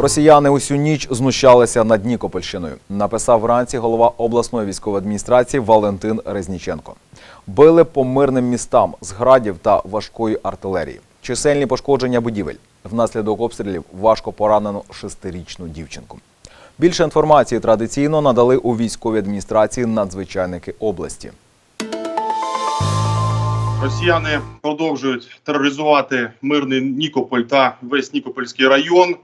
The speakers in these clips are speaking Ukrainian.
Росіяни усю ніч знущалися над Нікопольщиною. Написав вранці голова обласної військової адміністрації Валентин Резніченко. Били по мирним містам з градів та важкої артилерії. Чисельні пошкодження будівель. Внаслідок обстрілів важко поранено шестирічну дівчинку. Більше інформації традиційно надали у військовій адміністрації надзвичайники області. Росіяни продовжують тероризувати мирний Нікополь та весь Нікопольський район.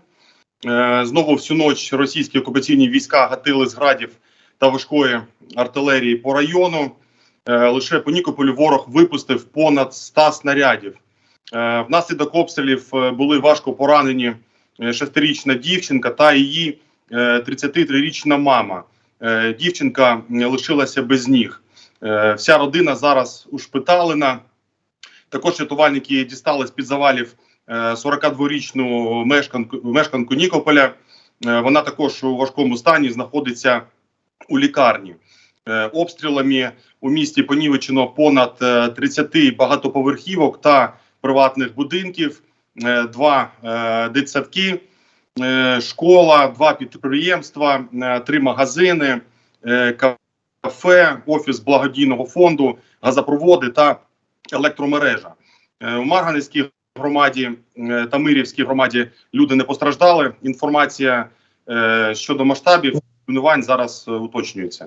Е, Знову всю ніч російські окупаційні війська гатили з градів та важкої артилерії по району. Е, Лише по Нікополю ворог випустив понад 100 снарядів. Е, Внаслідок обстрілів були важко поранені шестирічна дівчинка та її е, 33-річна мама. Дівчинка лишилася без ніг. Вся родина зараз ушпиталена. Також рятувальники дістали з під завалів 42-річну мешканку, мешканку Нікополя. Е, Вона також у важкому стані знаходиться у лікарні. Е, Обстрілами у місті понівечено понад е, 30 багатоповерхівок та приватних будинків, е, два е, дитсадки, е, школа, два підприємства, е, три магазини, е, кафе, офіс благодійного фонду, газопроводи та електромережа. Е, У Марганецькій громаді Тамирівській та Мирівській громаді люди не постраждали. Інформація е, щодо масштабів руйнувань зараз е, уточнюється.